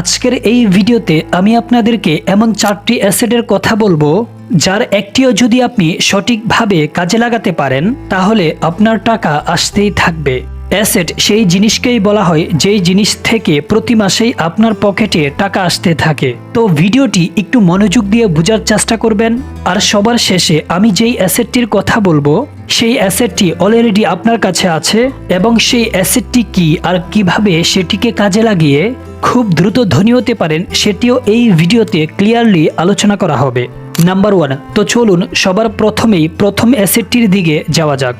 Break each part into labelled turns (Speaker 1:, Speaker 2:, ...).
Speaker 1: আজকের এই ভিডিওতে আমি আপনাদেরকে এমন চারটি অ্যাসেটের কথা বলব, যার একটিও যদি আপনি সঠিকভাবে কাজে লাগাতে পারেন, তাহলে আপনার টাকা আসতেই থাকবে। অ্যাসেট সেই জিনিসকেই বলা হয়, যেই জিনিস থেকে প্রতি মাসেই আপনার পকেটে টাকা আসতে থাকে। তো ভিডিওটি একটু মনোযোগ দিয়ে বোঝার চেষ্টা করবেন। আর সবার শেষে আমি যেই অ্যাসেটটির কথা বলব, সেই অ্যাসেটটি অলরেডি আপনার কাছে আছে এবং সেই অ্যাসেটটি কি আর কীভাবে সেটিকে কাজে লাগিয়ে খুব দ্রুত ধনী হতে পারেন, সেটিও এই ভিডিওতে ক্লিয়ারলি আলোচনা করা হবে। নাম্বার ওয়ান তো চলুন সবার প্রথমেই প্রথম অ্যাসেটটির দিকে যাওয়া যাক।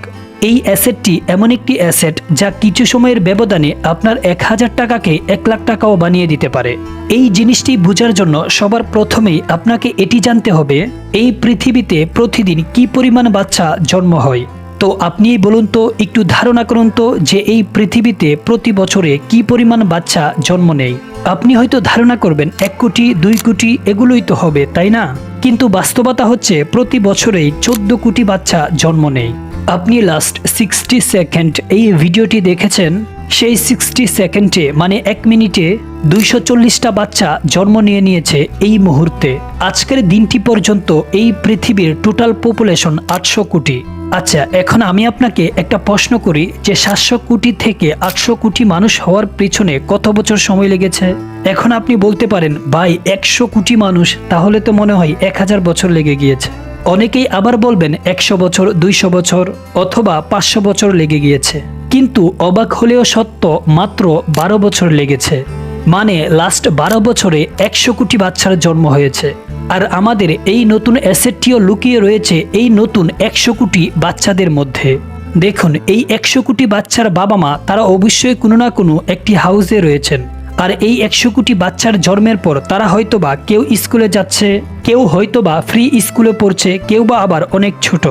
Speaker 1: এই অ্যাসেটটি এমন একটি অ্যাসেট যা কিছু সময়ের ব্যবধানে আপনার এক হাজার টাকাকে এক লাখ টাকাও বানিয়ে দিতে পারে। এই জিনিসটি বোঝার জন্য সবার প্রথমেই আপনাকে এটি জানতে হবে, এই পৃথিবীতে প্রতিদিন কি পরিমাণ বাচ্চা জন্ম হয়? তো আপনি বলুন তো, একটু ধারণা করুন তো যে এই পৃথিবীতে প্রতি বছরে কি পরিমাণ বাচ্চা জন্ম নেয়। আপনি হয়তো ধারণা করবেন, এক কোটি, দুই কোটি, এগুলোই তো হবে, তাই না? কিন্তু বাস্তবতা হচ্ছে প্রতি বছরেই চোদ্দ কোটি বাচ্চা জন্ম নেয়। আপনি লাস্ট সিক্সটি সেকেন্ড এই ভিডিওটি দেখেছেন, সেই সিক্সটি সেকেন্ডে মানে এক মিনিটে দুইশো চল্লিশটা বাচ্চা জন্ম নিয়ে নিয়েছে এই মুহূর্তে। আজকের দিনটি পর্যন্ত এই পৃথিবীর টোটাল পপুলেশন আটশো কোটি। আচ্ছা এখন আমি আপনাকে একটা প্রশ্ন করি যে সাতশো কোটি থেকে আটশো কোটি মানুষ হওয়ার পিছনে কত বছর সময় লেগেছে? এখন আপনি বলতে পারেন, ভাই, একশো কোটি মানুষ, তাহলে তো মনে হয় এক হাজার বছর লেগে গিয়েছে। অনেকেই আবার বলবেন একশো বছর, দুইশো বছর অথবা পাঁচশো বছর লেগে গিয়েছে। কিন্তু অবাক হলেও সত্য মাত্র বারো বছর লেগেছে। মানে লাস্ট বারো বছরে একশো কোটি বাচ্চার জন্ম হয়েছে। আর আমাদের এই নতুন অ্যাসেটটিও লুকিয়ে রয়েছে এই নতুন একশো কোটি বাচ্চাদের মধ্যে। দেখুন, এই একশো কোটি বাচ্চার বাবা মা তারা অবশ্যই কোনো না কোনো একটি হাউসে রয়েছেন। আর এই একশো কোটি বাচ্চার জন্মের পর তারা হয়তোবা কেউ স্কুলে যাচ্ছে, কেউ হয়তোবা ফ্রি স্কুলে পড়ছে, কেউ বা আবার অনেক ছোট।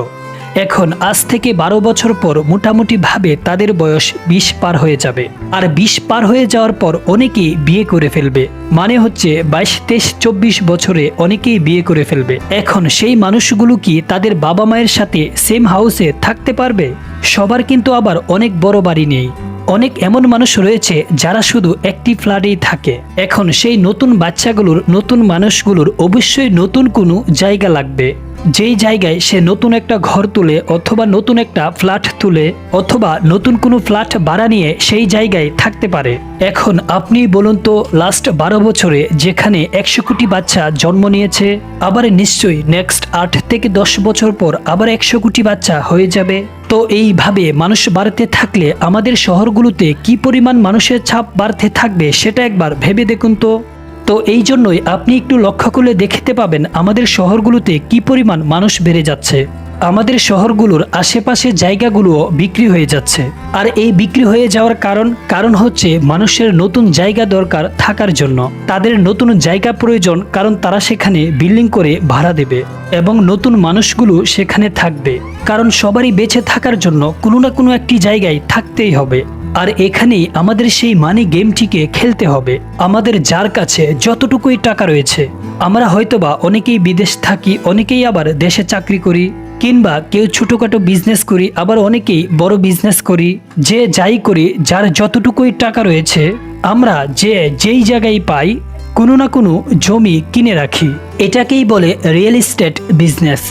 Speaker 1: এখন আজ থেকে বারো বছর পর মোটামুটিভাবে তাদের বয়স বিশ পার হয়ে যাবে। আর বিশ পার হয়ে যাওয়ার পর অনেকেই বিয়ে করে ফেলবে। মানে হচ্ছে বাইশ, তেইশ, চব্বিশ বছরে অনেকেই বিয়ে করে ফেলবে। এখন সেই মানুষগুলো কি তাদের বাবা মায়ের সাথে সেম হাউসে থাকতে পারবে? সবার কিন্তু আবার অনেক বড় বাড়ি নেই। অনেক এমন মানুষ রয়েছে যারা শুধু একটি ফ্ল্যাটেই থাকে। এখন সেই নতুন বাচ্চাগুলোর, নতুন মানুষগুলোর অবশ্যই নতুন কোনো জায়গা লাগবে। যেই জায়গায় সে নতুন একটা ঘর তুলে অথবা নতুন একটা ফ্ল্যাট তুলে অথবা নতুন কোনো ফ্ল্যাট ভাড়া নিয়ে সেই জায়গায় থাকতে পারে। এখন আপনি বলুন তো লাস্ট বারো বছরে যেখানে একশো কোটি বাচ্চা জন্ম নিয়েছে, আবার নিশ্চয়ই নেক্সট আট থেকে দশ বছর পর আবার একশো কোটি বাচ্চা হয়ে যাবে। তো এইভাবে মানুষ বাড়তে থাকলে আমাদের শহরগুলোতে কি পরিমাণ মানুষের ছাপ বাড়তে থাকবে সেটা একবার ভেবে দেখুন তো। তো এই জন্যই আপনি একটু লক্ষ্য করলে দেখতে পাবেন আমাদের শহরগুলোতে কি পরিমাণ মানুষ বেড়ে যাচ্ছে। আমাদের শহরগুলোর আশেপাশে জায়গাগুলোও বিক্রি হয়ে যাচ্ছে। আর এই বিক্রি হয়ে যাওয়ার কারণ কারণ হচ্ছে মানুষের নতুন জায়গা দরকার থাকার জন্য। তাদের নতুন জায়গা প্রয়োজন কারণ তারা সেখানে বিল্ডিং করে ভাড়া দেবে এবং নতুন মানুষগুলো সেখানে থাকবে। কারণ সবারই বেঁচে থাকার জন্য কোনো না কোনো একটি জায়গায় থাকতেই হবে। আর এখানেই আমাদের সেই মানি গেমটিকে খেলতে হবে। আমাদের যার কাছে যতটুকুই টাকা রয়েছে, আমরা হয়তোবা অনেকেই বিদেশ থাকি, অনেকেই আবার দেশে চাকরি করি, কিংবা কেউ ছোটোখাটো বিজনেস করি, আবার অনেকেই বড় বিজনেস করি, যে যাই করি, যার যতটুকুই টাকা রয়েছে, আমরা যে যেই জায়গায় পাই, কোনো না কোনো জমি কিনে রাখি। এটাকেই বলে রিয়েল এস্টেট বিজনেস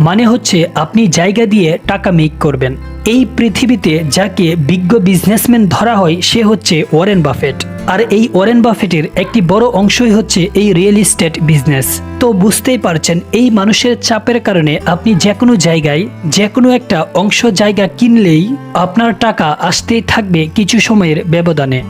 Speaker 1: মানে হচ্ছে আপনি জায়গা দিয়ে টাকা মেক করবেন। এই পৃথিবীতে যাকে বিজ্ঞ বিজনেসম্যান ধরা হয়, সে হচ্ছে ওয়ারেন বাফেট আর এই ওয়ারেন বাফেটের একটি বড় অংশই হচ্ছে এই রিয়েল এস্টেট বিজনেস তো বুঝতেই পারছেন, এই মানুষের চাপের কারণে আপনি যে কোনো জায়গায়, যে কোনো একটা অংশ জায়গা কিনলেই আপনার টাকা আসতেই থাকবে কিছু সময়ের ব্যবধানে।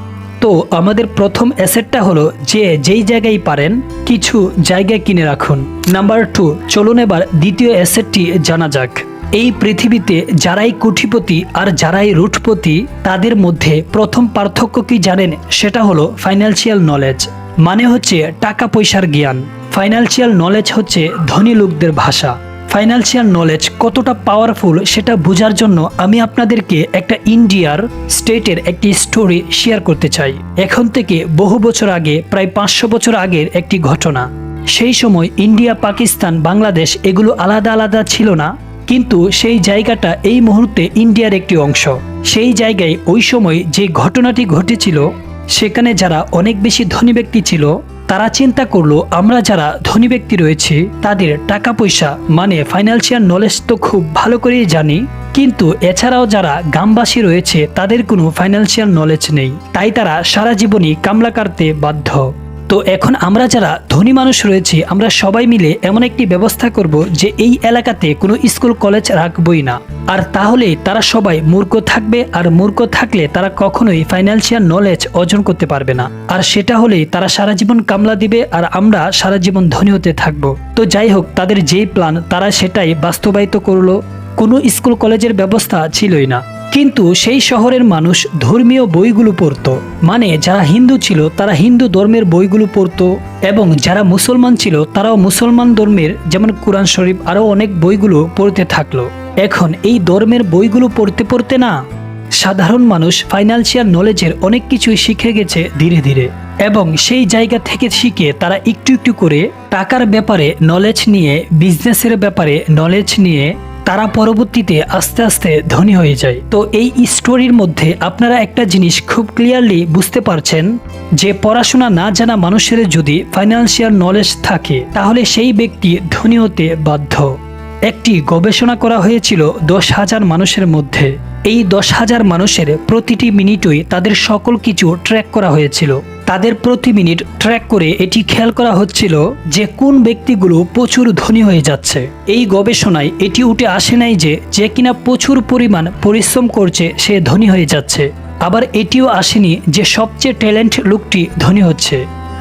Speaker 1: তো আমাদের প্রথম অ্যাসেটটা হলো যে যেই জায়গায় পারেন, কিছু জায়গা কিনে রাখুন। নাম্বার টু চলুন এবার দ্বিতীয় অ্যাসেটটি জানা যাক। এই পৃথিবীতে যারাই কুঠিপতি আর যারাই রুটপতি, তাদের মধ্যে প্রথম পার্থক্য কি জানেন? সেটা হলো ফাইন্যান্সিয়াল নলেজ মানে হচ্ছে টাকা পয়সার জ্ঞান। ফাইন্যান্সিয়াল নলেজ হচ্ছে ধনী লোকদের ভাষা। ফাইন্যান্সিয়াল নলেজ কতটা পাওয়ারফুল সেটা বোঝার জন্য আমি আপনাদেরকে একটা ইন্ডিয়ার স্টেটের একটি স্টোরি শেয়ার করতে চাই। এখন থেকে বহু বছর আগে, প্রায় পাঁচশো বছর আগের একটি ঘটনা। সেই সময় ইন্ডিয়া পাকিস্তান বাংলাদেশ এগুলো আলাদা আলাদা ছিল না। কিন্তু সেই জায়গাটা এই মুহূর্তে ইন্ডিয়ার একটি অংশ। সেই জায়গায় ওই সময় যে ঘটনাটি ঘটেছিল, সেখানে যারা অনেক বেশি ধনী ব্যক্তি ছিল, তারা চিন্তা করল, আমরা যারা ধনী ব্যক্তি রয়েছে, তাদের টাকা পয়সা মানে ফাইন্যান্সিয়াল নলেজ তো খুব ভালো করেই জানি। কিন্তু এছাড়াও যারা গ্রামবাসী রয়েছে, তাদের কোনো ফাইন্যান্সিয়াল নলেজ নেই। তাই তারা সারা জীবনই কামলা কাটতে বাধ্য। তো এখন আমরা যারা ধনী মানুষ রয়েছি, আমরা সবাই মিলে এমন একটি ব্যবস্থা করব যে এই এলাকাতে কোনো স্কুল, কলেজ রাখবই না। আর তাহলে তারা সবাই মূর্খ থাকবে, আর মূর্খ থাকলে তারা কখনোই ফাইন্যান্সিয়াল নলেজ অর্জন করতে পারবে না। আর সেটা হলেই তারা সারা জীবন কামলা দিবে, আর আমরা সারা জীবন ধনী হতে থাকব। তো যাই হোক, তাদের যেই প্ল্যান তারা সেটাই বাস্তবায়িত করল। কোনো স্কুল, কলেজের ব্যবস্থা ছিলই না। কিন্তু সেই শহরের মানুষ ধর্মীয় বইগুলো পড়তো। মানে যারা হিন্দু ছিল, তারা হিন্দু ধর্মের বইগুলো পড়তো এবং যারা মুসলমান ছিল, তারাও মুসলমান ধর্মের, যেমন কোরআন শরীফ আরও অনেক বইগুলো পড়তে থাকল। এখন এই ধর্মের বইগুলো পড়তে পড়তে না, সাধারণ মানুষ ফাইন্যান্সিয়াল নলেজের অনেক কিছুই শিখে গেছে ধীরে ধীরে। এবং সেই জায়গা থেকে শিখে তারা একটু একটু করে টাকার ব্যাপারে নলেজ নিয়ে বিজনেসের ব্যাপারে নলেজ নিয়ে তারা পরবর্তীতে আস্তে আস্তে ধনী হয়ে যায়। তো এই স্টোরির মধ্যে আপনারা একটা জিনিস খুব ক্লিয়ারলি বুঝতে পারছেন যে পড়াশোনা না জানা মানুষের যদি ফাইন্যান্সিয়াল নলেজ থাকে, তাহলে সেই ব্যক্তি ধনী হতে বাধ্য। একটি গবেষণা করা হয়েছিল দশ হাজার মানুষের মধ্যে। এই দশ হাজার মানুষের প্রতিটি মিনিটই তাদের সকল কিছু ট্র্যাক করা হয়েছিল। তাদের প্রতি মিনিট ট্র্যাক করে এটি খেয়াল করা হচ্ছিল যে কোন ব্যক্তিগুলো প্রচুর ধনী হয়ে যাচ্ছে। এই গবেষণায় এটি উঠে আসে নাই যে যে কিনা প্রচুর পরিমাণ পরিশ্রম করছে সে ধনী হয়ে যাচ্ছে। আবার এটিও আসেনি যে সবচেয়ে ট্যালেন্ট লোকটি ধনী হচ্ছে।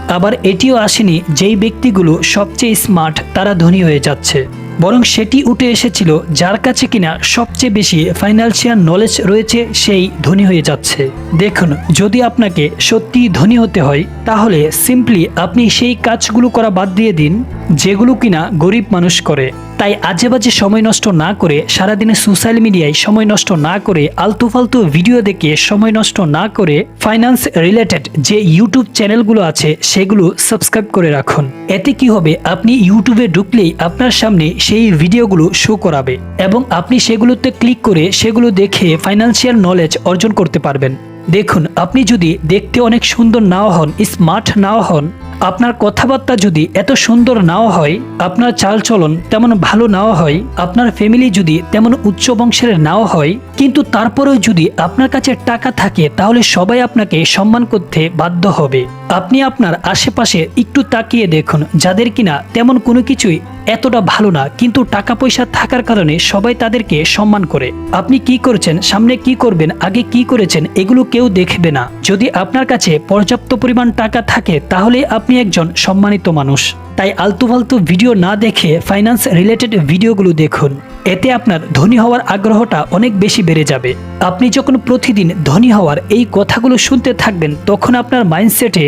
Speaker 1: আবার এটিও আসেনি যেই ব্যক্তিগুলো সবচেয়ে স্মার্ট তারা ধনী হয়ে যাচ্ছে। বরং সেটি উঠে এসেছিল যার কাছে কিনা সবচেয়ে বেশি ফাইন্যান্সিয়াল নলেজ রয়েছে সেই ধনী হয়ে যাচ্ছে। দেখুন, যদি আপনাকে সত্যি ধনী হতে হয়, তাহলে সিম্পলি আপনি সেই কাজগুলো করা বাদ দিয়ে দিন। যেগুলো কিনা গরিব মানুষ করে। তাই আজে বাজে সময় নষ্ট না করে সারাদিনে সোশ্যাল মিডিয়ায় সময় নষ্ট না করে আলতু ফালতু ভিডিও দেখে সময় নষ্ট না করে ফাইন্যান্স রিলেটেড যে ইউটিউব চ্যানেলগুলো আছে, সেগুলো সাবস্ক্রাইব করে রাখুন। এতে কি হবে? আপনি ইউটিউবে ঢুকলেই আপনার সামনে সেই ভিডিওগুলো শো করাবে এবং আপনি সেগুলোতে ক্লিক করে সেগুলো দেখে ফাইন্যান্সিয়াল নলেজ অর্জন করতে পারবেন। দেখুন, আপনি যদি দেখতে অনেক সুন্দর নাও হন স্মার্ট নাও হন আপনার কথাবার্তা যদি এত সুন্দর নাও হয়, আপনার চালচলন তেমন ভালো নাও হয়, আপনার ফ্যামিলি যদি তেমন উচ্চ বংশের নাও হয়, কিন্তু তারপরেও যদি আপনার কাছে টাকা থাকে, তাহলে সবাই আপনাকে সম্মান করতে বাধ্য হবে। আপনি আপনার আশেপাশে একটু তাকিয়ে দেখুন, যাদের কিনা তেমন কোনো কিছুই এতটা ভালো না, কিন্তু টাকা পয়সা থাকার কারণে সবাই তাদেরকে সম্মান করে। আপনি কি করেছেন, সামনে কি করবেন, আগে কি করেছেন, এগুলো কেউ দেখবে না। যদি আপনার কাছে পর্যাপ্ত পরিমাণ টাকা থাকে, তাহলে আপনি একজন সম্মানিত মানুষ। তাই আলতু ফালতু ভিডিও না দেখে ফাইন্যান্স রিলেটেড ভিডিওগুলো দেখুন। এতে আপনার ধনী হওয়ার আগ্রহটা অনেক বেশি বেড়ে যাবে। আপনি যখন প্রতিদিন ধনী হওয়ার এই কথাগুলো শুনতে থাকবেন, তখন আপনার মাইন্ডসেটে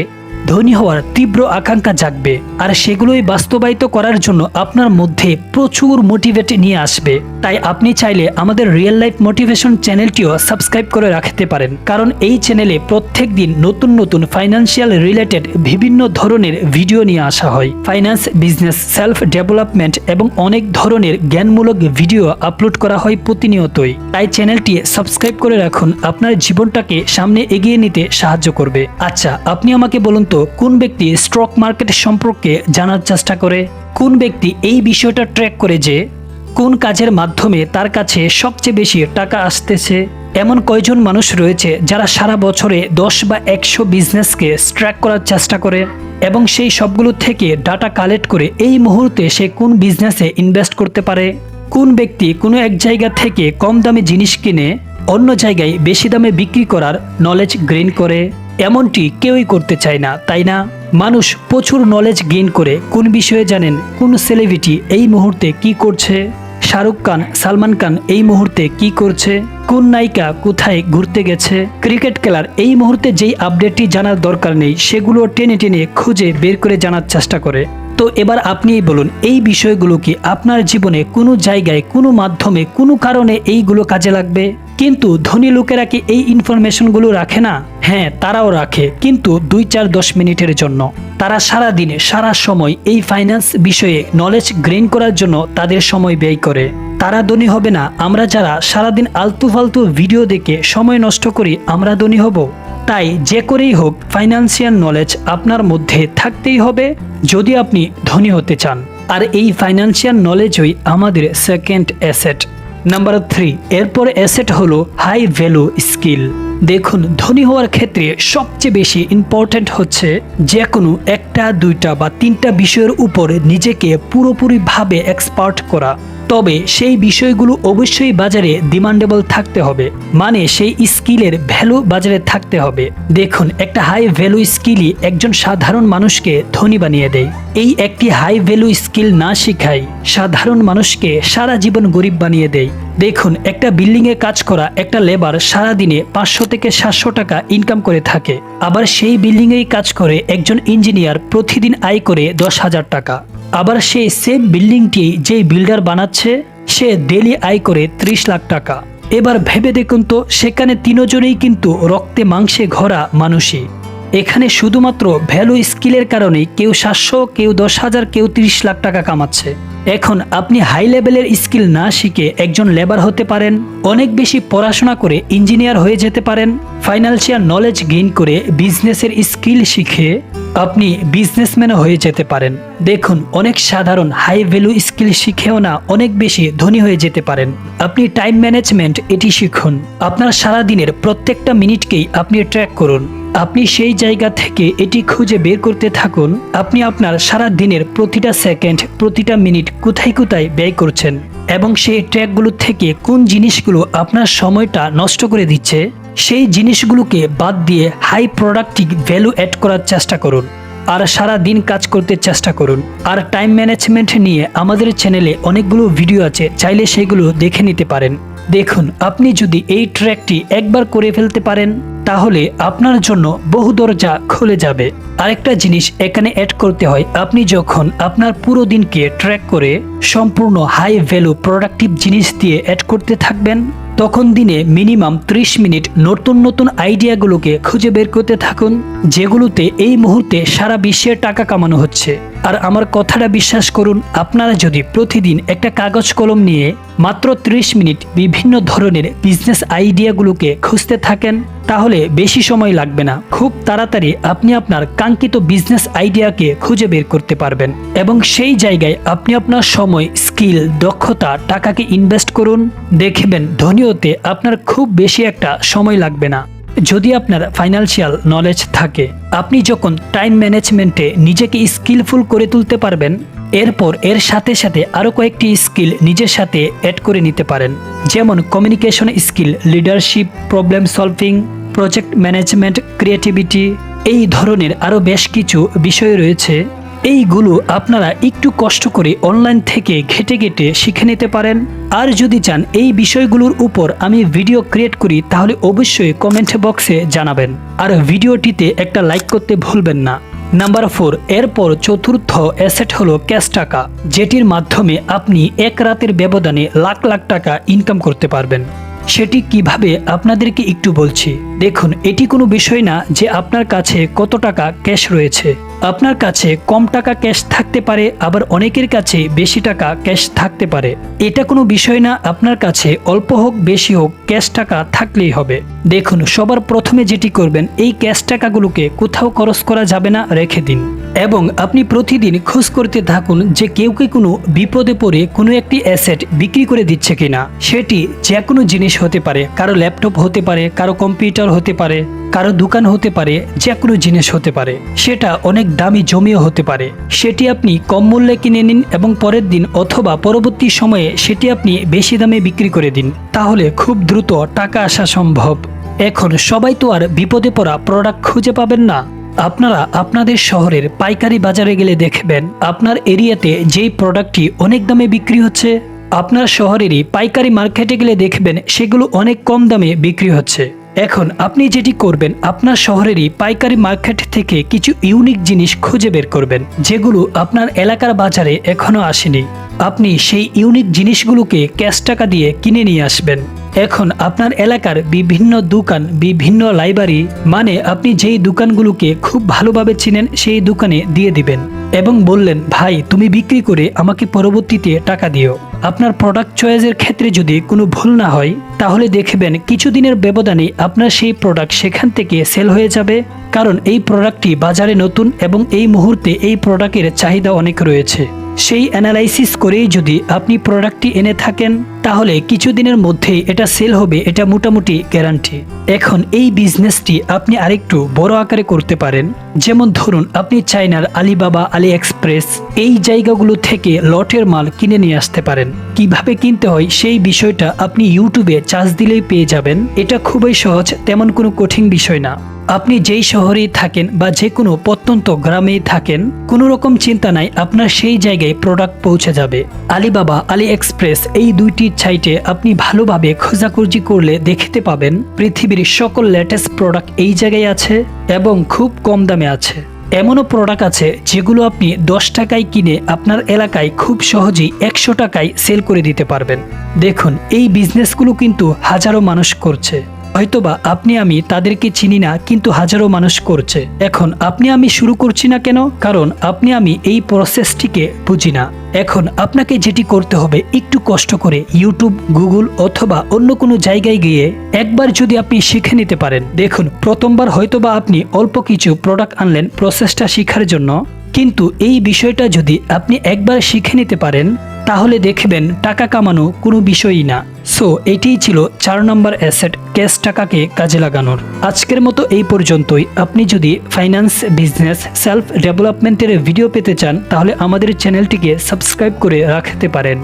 Speaker 1: ধনী হওয়ার তীব্র আকাঙ্ক্ষা জাগবে, আর সেগুলোই বাস্তবায়িত করার জন্য আপনার মধ্যে প্রচুর মোটিভেট নিয়ে আসবে। তাই আপনি চাইলে আমাদের রিয়েল লাইফ মোটিভেশন চ্যানেলটিও সাবস্ক্রাইব করে রাখতে পারেন, কারণ এই চ্যানেলে প্রত্যেক দিন নতুন নতুন ফাইন্যান্সিয়াল রিলেটেড বিভিন্ন ধরনের ভিডিও নিয়ে আসা হয়। ফাইন্যান্স বিজনেস সেলফ ডেভেলপমেন্ট এবং অনেক ধরনের জ্ঞানমূলক ভিডিও আপলোড করা হয় প্রতিনিয়তই। তাই চ্যানেলটি সাবস্ক্রাইব করে রাখুন, আপনার জীবনটাকে সামনে এগিয়ে নিতে সাহায্য করবে। আচ্ছা আপনি আমাকে বলুন তো কোন ব্যক্তি স্টক মার্কেট সম্পর্কে জানার চেষ্টা করে, কোন ব্যক্তি এই বিষয়টা ট্র্যাক করে যে কোন কাজের মাধ্যমে তার কাছে সবচেয়ে বেশি টাকা আসতেছে? এমন কয়জন মানুষ রয়েছে যারা সারা বছরে দশ বা একশো বিজনেসকে ট্র্যাক করার চেষ্টা করে এবং সেই সবগুলো থেকে ডাটা কালেক্ট করে এই মুহূর্তে সে কোন বিজনেসে ইনভেস্ট করতে পারে? কোন ব্যক্তি কোনো এক জায়গা থেকে কম দামে জিনিস কিনে অন্য জায়গায় বেশি দামে বিক্রি করার নলেজ গেইন করে? এমনটি কেউই করতে চায় না, তাই না? মানুষ প্রচুর নলেজ গেইন করে কোন বিষয়ে জানেন, কোন সেলিব্রিটি এই মুহূর্তে কি করছে? শাহরুখ খান, সালমান খান এই মুহূর্তে কি করছে? কোন নায়িকা কোথায় ঘুরতে গেছে? ক্রিকেট খেলার এই মুহূর্তে যেই আপডেটটি জানার দরকার নেই, সেগুলো টেনে টেনে খুঁজে বের করে জানার চেষ্টা করে। তো এবার আপনিই বলুন, এই বিষয়গুলো কি আপনার জীবনে কোনো জায়গায়, কোনো মাধ্যমে, কোনো কারণে এইগুলো কাজে লাগবে? কিন্তু ধনী লোকেরা কি এই ইনফরমেশনগুলো রাখে না? হ্যাঁ তারাও রাখে, কিন্তু দুই চার দশ মিনিটের জন্য। তারা সারা দিনে সারা সময় এই ফাইন্যান্স বিষয়ে নলেজ গ্রেন করার জন্য তাদের সময় ব্যয় করে। তারা ধনী হবে না, আমরা যারা সারাদিন আলতু ফালতু ভিডিও দেখে সময় নষ্ট করি, আমরা ধনী হব। তাই যে করেই হোক ফাইন্যান্সিয়াল নলেজ আপনার মধ্যে থাকতেই হবে, যদি আপনি ধনী হতে চান। আর এই ফাইন্যান্সিয়াল নলেজই আমাদের সেকেন্ড অ্যাসেট নাম্বার থ্রি এরপর অ্যাসেট হলো হাই ভ্যালু স্কিল দেখুন, ধনী হওয়ার ক্ষেত্রে সবচেয়ে বেশি ইম্পর্ট্যান্ট হচ্ছে যে কোনো একটা, দুইটা বা তিনটা বিষয়ের উপর নিজেকে পুরোপুরিভাবে এক্সপার্ট করা। তবে সেই বিষয়গুলো অবশ্যই বাজারে ডিমান্ডেবল থাকতে হবে। মানে সেই স্কিলের ভ্যালু বাজারে থাকতে হবে। দেখুন, একটা হাই ভ্যালু স্কিলই একজন সাধারণ মানুষকে ধনী বানিয়ে দেয়। এই একটি হাই ভ্যালু স্কিল না শিখাই সাধারণ মানুষকে সারা জীবন গরিব বানিয়ে দেয়। দেখুন, একটা বিল্ডিংয়ে কাজ করা একটা লেবার সারা দিনে পাঁচশো থেকে সাতশো টাকা ইনকাম করে থাকে। আবার সেই বিল্ডিংয়েই কাজ করে একজন ইঞ্জিনিয়ার প্রতিদিন আয় করে দশ হাজার টাকা। আবার সেই সেম বিল্ডিংটি যেই বিল্ডার বানাচ্ছে, সে ডেলি আয় করে ত্রিশ লাখ টাকা। এবার ভেবে দেখুন তো, সেখানে তিনজনেই কিন্তু রক্তে মাংসে ঘরা মানুষই। এখানে শুধুমাত্র ভ্যালু স্কিলের কারণে কেউ সাতশো, কেউ দশ হাজার, কেউ তিরিশ লাখ টাকা কামাচ্ছে। এখন আপনি হাই লেভেলের স্কিল না শিখে একজন লেবার হতে পারেন, অনেক বেশি পড়াশোনা করে ইঞ্জিনিয়ার হয়ে যেতে পারেন ফাইন্যান্সিয়াল নলেজ গেইন করে বিজনেসের স্কিল শিখে আপনি বিজনেসম্যানও হয়ে যেতে পারেন। দেখুন, অনেক সাধারণ হাই ভ্যালু স্কিল শিখেও না অনেক বেশি ধনী হয়ে যেতে পারেন। আপনি টাইম ম্যানেজমেন্ট এটি শিখুন। আপনার সারাদিনের প্রত্যেকটা মিনিটকেই আপনি ট্র্যাক করুন। আপনি সেই জায়গা থেকে এটি খুঁজে বের করতে থাকুন। আপনি আপনার সারা দিনের প্রতিটা সেকেন্ড প্রতিটা মিনিট কোথায় কোথায় ব্যয় করছেন এবং সেই ট্র্যাকগুলো থেকে কোন জিনিসগুলো আপনার সময়টা নষ্ট করে দিচ্ছে? সেই জিনিসগুলোকে বাদ দিয়ে হাই প্রোডাক্টিভ ভ্যালু অ্যাড করার চেষ্টা করুন। আর সারা দিন কাজ করতে চেষ্টা করুন। আর টাইম ম্যানেজমেন্ট নিয়ে আমাদের চ্যানেলে অনেকগুলো ভিডিও আছে, চাইলে সেগুলো দেখে নিতে পারেন। দেখুন, আপনি যদি এই ট্র্যাকটি একবার করে ফেলতে পারেন, তাহলে আপনার জন্য বহু দরজা খুলে যাবে। আরেকটা জিনিস এখানে অ্যাড করতে হয়, আপনি যখন আপনার পুরো দিনকে ট্র্যাক করে সম্পূর্ণ হাই ভ্যালু প্রোডাক্টিভ জিনিস দিয়ে অ্যাড করতে থাকবেন তখন দিনে মিনিমাম 30 মিনিট নতুন নতুন আইডিয়াগুলোকে খুঁজে বের করতে থাকুন, যেগুলোতে এই মুহূর্তে সারা বিশ্বের টাকা কামানো হচ্ছে। আর আমার কথাটা বিশ্বাস করুন, আপনারা যদি প্রতিদিন একটা কাগজ কলম নিয়ে মাত্র 30 মিনিট বিভিন্ন ধরনের বিজনেস আইডিয়াগুলোকে খুঁজতে থাকেন, তাহলে বেশি সময় লাগবে না। খুব তাড়াতাড়ি আপনি আপনার কাঙ্ক্ষিত বিজনেস আইডিয়াকে খুঁজে বের করতে পারবেন এবং সেই জায়গায় আপনি আপনার সময় স্কিল, দক্ষতা, টাকাকে ইনভেস্ট করুন, দেখবেন ধনী হতে আপনার খুব বেশি একটা সময় লাগবে না। যদি আপনার ফাইন্যান্সিয়াল নলেজ থাকে, আপনি যখন টাইম ম্যানেজমেন্টে নিজেকে স্কিলফুল করে তুলতে পারবেন, এরপর এর সাথে সাথে আরও কয়েকটি স্কিল নিজের সাথে অ্যাড করে নিতে পারেন। যেমন communication skill leadership problem solving project management creativity এই ধরনের আরও বেশ কিছু বিষয় রয়েছে এইগুলো আপনারা একটু কষ্ট করে অনলাইন থেকে ঘেটে ঘেটে শিখে নিতে পারেন। আর যদি চান এই বিষয়গুলোর উপর আমি ভিডিও ক্রিয়েট করি, তাহলে অবশ্যই কমেন্ট বক্সে জানাবেন। আর ভিডিওটিতে একটা লাইক করতে ভুলবেন না। নাম্বার ফোর এরপর চতুর্থ অ্যাসেট হলো ক্যাশ টাকা, যেটির মাধ্যমে আপনি এক রাতের ব্যবধানে লাখ লাখ টাকা ইনকাম করতে পারবেন। সেটি কীভাবে আপনাদেরকে একটু বলছি। দেখুন, এটি কোনো বিষয় না যে আপনার কাছে কত টাকা ক্যাশ রয়েছে। আপনার কাছে কম টাকা ক্যাশ থাকতে পারে, আবার অনেকের কাছে বেশি টাকা ক্যাশ থাকতে পারে। এটা কোনো বিষয় না, আপনার কাছে অল্প হোক, বেশি হোক, ক্যাশ টাকা থাকলেই হবে। দেখুন, সবার প্রথমে যেটি করবেন, এই ক্যাশ টাকাগুলোকে কোথাও খরচ করা যাবে না, রেখে দিন। এবং আপনি প্রতিদিন খোঁজ করতে থাকুন যে কেউ কি কোনো বিপদে পড়ে কোনো একটি অ্যাসেট বিক্রি করে দিচ্ছে কিনা। সেটি যে কোনো জিনিস হতে পারে, কারও ল্যাপটপ হতে পারে, কারও কম্পিউটার হতে পারে, কারও দোকান হতে পারে যে কোনো জিনিস হতে পারে। সেটা অনেক দামি জমিও হতে পারে। সেটি আপনি কম মূল্যে কিনে নিন এবং পরের দিন অথবা পরবর্তী সময়ে সেটি আপনি বেশি দামে বিক্রি করে দিন। তাহলে খুব দ্রুত টাকা আসা সম্ভব। এখন সবাই তো আর বিপদে পড়া প্রোডাক্ট খুঁজে পাবেন না। আপনারা আপনাদের শহরের পাইকারি বাজারে গেলে দেখবেন, আপনার এরিয়াতে যেই প্রোডাক্টটি অনেক দামে বিক্রি হচ্ছে। আপনার শহরেরই পাইকারি মার্কেটে গেলে দেখবেন সেগুলো অনেক কম দামে বিক্রি হচ্ছে। এখন আপনি যেটি করবেন, আপনার শহরেরই পাইকারি মার্কেট থেকে কিছু ইউনিক জিনিস খুঁজে বের করবেন, যেগুলো আপনার এলাকার বাজারে এখনও আসেনি। আপনি সেই ইউনিক জিনিসগুলোকে ক্যাশ টাকা দিয়ে কিনে নিয়ে আসবেন। এখন আপনার এলাকার বিভিন্ন দোকান, বিভিন্ন লাইব্রেরি মানে আপনি যেই দোকানগুলোকে খুব ভালোভাবে চিনেন, সেই দোকানে দিয়ে দিবেন। এবং বললেন, ভাই, তুমি বিক্রি করে আমাকে পরবর্তীতে টাকা দিও। আপনার প্রোডাক্ট চয়েসের ক্ষেত্রে যদি কোনো ভুল না হয়, তাহলে দেখবেন কিছুদিনের ব্যবধানে আপনার সেই প্রোডাক্ট সেখান থেকে সেল হয়ে যাবে। কারণ এই প্রোডাক্টটি বাজারে নতুন এবং এই মুহূর্তে এই প্রোডাক্টের চাহিদা অনেক রয়েছে। সেই অ্যানালাইসিস করেই যদি আপনি প্রোডাক্টটি এনে থাকেন তাহলে কিছুদিনের মধ্যেই এটা সেল হবে, এটা মোটামুটি গ্যারান্টি এখন এই বিজনেসটি আপনি আরেকটু বড় আকারে করতে পারেন। যেমন ধরুন, আপনি চাইনার আলিবাবা আলি এক্সপ্রেস এই জায়গাগুলো থেকে লটের মাল কিনে নিয়ে আসতে পারেন। কীভাবে কিনতে হয় সেই বিষয়টা আপনি ইউটিউবে চার্জ দিলেই পেয়ে যাবেন। এটা খুবই সহজ, তেমন কোনো কঠিন বিষয় না। আপনি যেই শহরেই থাকেন বা যে কোনো প্রত্যন্ত গ্রামেই থাকেন, কোনো রকম চিন্তা নাই, আপনার সেই জায়গায় প্রোডাক্ট পৌঁছে যাবে। আলিবাবা আলি এক্সপ্রেস এই দুইটি সাইটে আপনি ভালোভাবে খোঁজাখুঁজি করলে দেখতে পাবেন পৃথিবীর সকল লেটেস্ট প্রোডাক্ট এই জায়গায় আছে এবং খুব কম দামে আছে। এমনও প্রোডাক্ট আছে যেগুলো আপনি দশ টাকায় কিনে আপনার এলাকায় খুব সহজেই একশো টাকায় সেল করে দিতে পারবেন। দেখুন, এই বিজনেসগুলো কিন্তু হাজারো মানুষ করছে। হয়তোবা আপনি আমি তাদেরকে চিনি না, কিন্তু হাজারো মানুষ করছে। এখন আপনি আমি শুরু করছি না কেন? কারণ আপনি আমি এই প্রসেসটিকে বুঝি না। এখন আপনাকে যেটি করতে হবে, একটু কষ্ট করে ইউটিউব গুগল অথবা অন্য কোনো জায়গায় গিয়ে একবার যদি আপনি শিখে নিতে পারেন। দেখুন, প্রথমবার হয়তোবা আপনি অল্প কিছু প্রোডাক্ট আনলেন প্রসেসটা শেখার জন্য, কিন্তু এই বিষয়টা যদি আপনি একবার শিখে নিতে পারেন তাহলে দেখবেন টাকা কামানো কোনো বিষয়ই না। সো এটিই ছিল চার নম্বর অ্যাসেট ক্যাশ টাকাকে কাজে লাগানোর। আজকের মতো এই পর্যন্তই। আপনি যদি ফাইন্যান্স বিজনেস সেলফ ডেভেলপমেন্টের ভিডিও পেতে চান, তাহলে আমাদের চ্যানেলটিকে সাবস্ক্রাইব করে রাখতে পারেন।